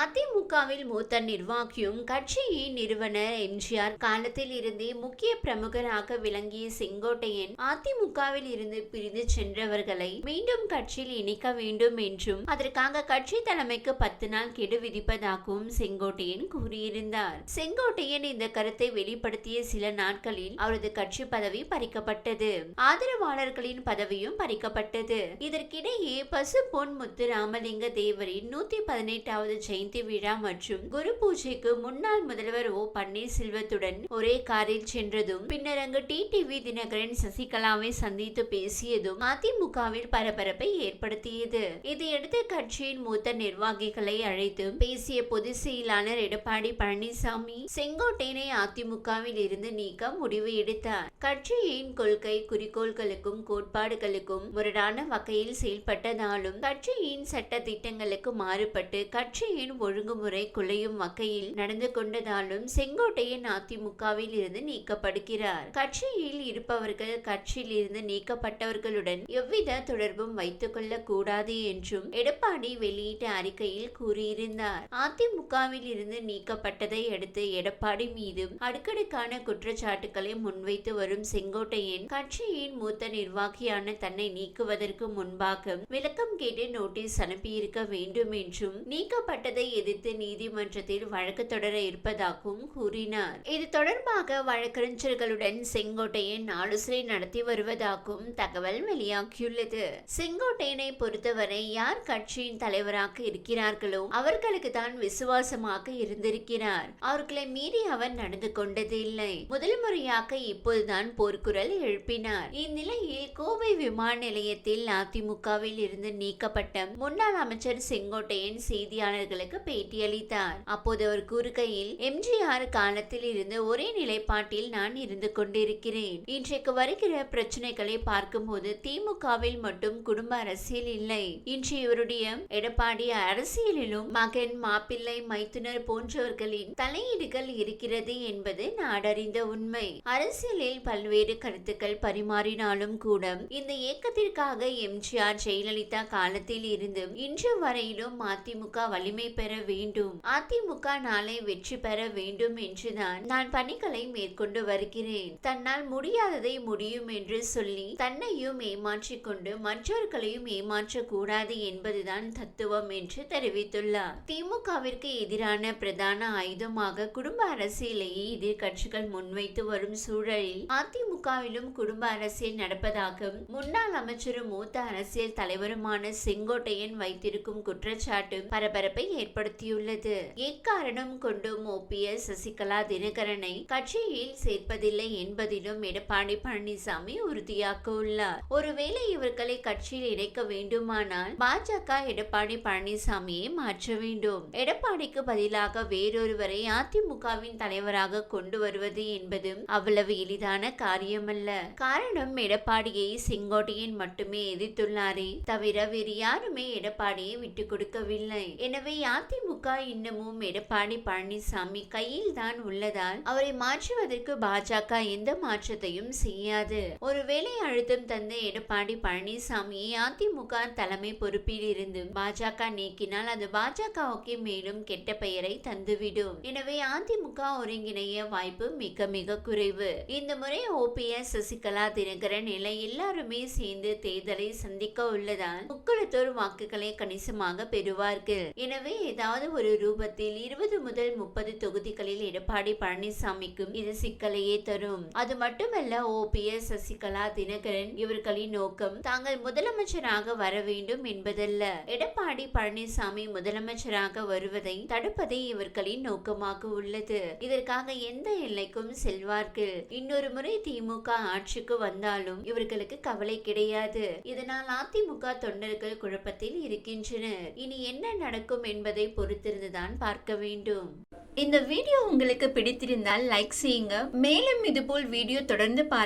அதிமுகவில் மூத்த நிர்வாகியும் கட்சியின் நிறுவனர் எம்ஜிஆர். காலத்தில் இருந்தே முக்கிய பிரமுகராக விளங்கிய செங்கோட்டையன் அதிமுகவில் இருந்து பிரிந்து சென்றவர்களை மீண்டும் கட்சியில் இணைக்க வேண்டும் என்றும் அதற்காக கட்சி தலைமைக்கு பத்து நாள் கெடு விதிப்பதாகவும் செங்கோட்டையன் கூறியிருந்தார். செங்கோட்டையன் இந்த கருத்தை வெளிப்படுத்திய சில நாட்களில் அவரது கட்சி பதவி பறிக்கப்பட்டது. ஆதரவாளர்களின் பதவியும் பறிக்கப்பட்டது. இதற்கிடையே பசு பொன் முத்து ராமலிங்க தேவரின் நூத்தி பதினெட்டாவது ஜெயந்தி விழா மற்றும் குரு பூஜைக்கு முன்னாள் முதல்வர் ஓ பன்னீர்செல்வத்துடன் ஒரே காரில் சென்றதும் பின்னர் அங்கு டிடிவி தினகரன் சசிகலாவை சந்தித்து பேசியதும் அதிமுகவில் பரபரப்பை ஏற்படுத்தியது. இதையடுத்து கட்சியின் மூத்த நிர்வாகிகளை அழைத்து பேசிய பொதுச் செயலாளர் எடப்பாடி பழனிசாமி செங்கோட்டையனை அதிமுகவில் இருந்து நீக்க முடிவு எடுத்தார். கட்சியின் கொள்கை குறிக்கோள்களுக்கும் கோட்பாடுகளுக்கும் முரடான வகையில் செயல்பட்டதாலும் கட்சியின் சட்ட திட்டங்களுக்கு மாறுபட்டு கட்சியின் கட்சியின் ஒழுங்குமுறை குலையும் வகையில் நடந்து கொண்டதாலும் செங்கோட்டையன் அதிமுகவில் இருந்து நீக்கப்படுகிறார். கட்சியில் இருப்பவர்கள் கட்சியில் இருந்து நீக்கப்பட்டவர்களுடன் எவ்வித தொடர்பும் வைத்துக் கொள்ளக் கூடாது என்றும் எடப்பாடி வெளியிட்ட அறிக்கையில் கூறியிருந்தார். அதிமுகவில் இருந்து நீக்கப்பட்டதை அடுத்து எடப்பாடி மீதும் அடுக்கடுக்கான குற்றச்சாட்டுகளை முன்வைத்து வரும் செங்கோட்டையன் கட்சியின் மூத்த நிர்வாகியான தன்னை நீக்குவதற்கு முன்பாக விளக்கம் கேட்டு நோட்டீஸ் அனுப்பியிருக்க வேண்டும் என்றும் நீக்கப்பட்ட நீக்கப்பட்டதை எதிர்த்து நீதிமன்றத்தில் வழக்கு தொடர இருப்பதாகவும் கூறினார். இது தொடர்பாக வழக்கறிஞர்களுடன் செங்கோட்டையன் ஆலோசனை நடத்தி வருவதாகவும் தகவல் வெளியாகியுள்ளது. செங்கோட்டையனை பொறுத்தவரை யார் கட்சியின் தலைவராக இருக்கிறார்களோ அவர்களுக்கு தான் விசுவாசமாக இருந்திருக்கிறார். அவர்களை மீறி அவர் நடந்து கொண்டது இல்லை முதல் முறையாக இப்போதுதான் போர்க்குரல் எழுப்பினார். இந்நிலையில் கோவை விமான நிலையத்தில் அதிமுகவில் இருந்து நீக்கப்பட்ட முன்னாள் அமைச்சர் செங்கோட்டையன் செய்தியாளர்களை செய்தியாளர்களுக்கு பேட்டியளித்தார். அப்போது அவர் கூறுகையில் எம்ஜிஆர் காலத்தில் இருந்து ஒரே நிலைப்பாட்டில் நான் இருந்து கொண்டிருக்கிறேன். இன்றைக்கு வருகிற பிரச்சனைகளை பார்க்கும்போது திமுகவில் மட்டும் குடும்ப அரசியல் இல்லை. இன்று இவருடைய எடப்பாடி அரசியலிலும் மகன் மாப்பிள்ளை மைத்துனர் போன்றவர்களின் தலையீடுகள் இருக்கிறது என்பது நாடறிந்த உண்மை. அரசியலில் பல்வேறு கருத்துக்கள் பரிமாறினாலும் கூட இந்த இயக்கத்திற்காக எம்ஜிஆர் ஜெயலலிதா காலத்தில் இருந்தும் இன்று வரையிலும் அதிமுக வலிமை பெற வேண்டும். அதிமுக நாளை வெற்றி பெற வேண்டும் என்றுதான் நான் பணிகளை மேற்கொண்டு வருகிறேன். தன்னால் முடியாததை முடியும் என்று சொல்லி தன்னையும் ஏமாற்றிக் கொண்டு மற்றவர்களையும் ஏமாற்றக்கூடாது என்பதுதான் தத்துவம் என்று தெரிவித்துள்ளார். திமுகவிற்கு எதிரான பிரதான ஆயுதமாக குடும்ப அரசியலையே எதிர்கட்சிகள் முன்வைத்து வரும் சூழலில் அதிமுகவிலும் குடும்ப அரசியல் நடப்பதாக முன்னாள் அமைச்சரும் மூத்த அரசியல் தலைவருமான செங்கோட்டையன் வைத்திருக்கும் குற்றச்சாட்டு பரபரப்பை ஏற்படுத்தியுள்ளது. எக்காரணம் கொண்டும் ஓபிஎஸ் சசிகலா தினகரனை கட்சியில் சேர்ப்பதில்லை என்பதிலும் எடப்பாடி பழனிசாமி உறுதியாக உள்ளார். ஒருவேளை இவர்களை கட்சியில் இணைக்க வேண்டுமானால் பாஜக எடப்பாடி பழனிசாமியை மாற்ற வேண்டும். எடப்பாடிக்கு பதிலாக வேறொருவரை அதிமுகவின் தலைவராக கொண்டு வருவது என்பதும் அவ்வளவு எளிதான காரியமல்ல. காரணம் எடப்பாடியை செங்கோட்டையன் மட்டுமே எதிர்த்துள்ளாரே தவிர வேறு யாருமே எடப்பாடியை விட்டு கொடுக்கவில்லை. எனவே அதிமுக இன்னமும் எடப்பாடி பழனிசாமி கையில் தான் உள்ளதால் அவரை மாற்றுவதற்கு பாஜக எந்த மாற்றத்தையும் செய்யாது. ஒருவேளை அழுத்தம் தந்த எடப்பாடி பழனிசாமியை அதிமுக தலைமை பொறுப்பில் இருந்து பாஜக நீக்கினால் அது பாஜகவுக்கு மேலும் கெட்ட பெயரை தந்துவிடும். எனவே அதிமுக ஒருங்கிணைய வாய்ப்பு மிக மிக குறைவு. இந்த முறை ஓபிஎஸ் சசிகலா தினகரன் என எல்லாருமே சேர்ந்து தேர்தலை சந்திக்க உள்ளதால் முக்குளத்தூர் வாக்குகளை கணிசமாக பெறுவார்கள். எனவே ஏதாவது ஒரு ரூபத்தில் இருபது முதல் முப்பது தொகுதிகளில் எடப்பாடி பழனிசாமிக்கும் இது சிக்கலையே தரும். அது மட்டுமல்ல ஓபிஎஸ் சசிகலா தினகரன் இவர்களின் நோக்கம் தாங்கள் முதலமைச்சராக வர வேண்டும் என்பதல்ல. எடப்பாடி பழனிசாமி முதலமைச்சராக வருவதை தடுப்பதே இவர்களின் நோக்கமாக உள்ளது. இதற்காக எந்த எல்லைக்கும் செல்வார்கள். இன்னொரு முறை திமுக ஆட்சிக்கு வந்தாலும் இவர்களுக்கு கவலை கிடையாது. இதனால் அதிமுக தொண்டர்கள் குழப்பத்தில் இருக்கின்றனர். இனி என்ன நடக்கும் என்பது என்பதை பொறுத்திருந்துதான் பார்க்க வேண்டும். இந்த வீடியோ உங்களுக்கு பிடித்திருந்தால் லைக் செய்யுங்க. மேலும் இதுபோல் வீடியோ தொடர்ந்து பார்க்க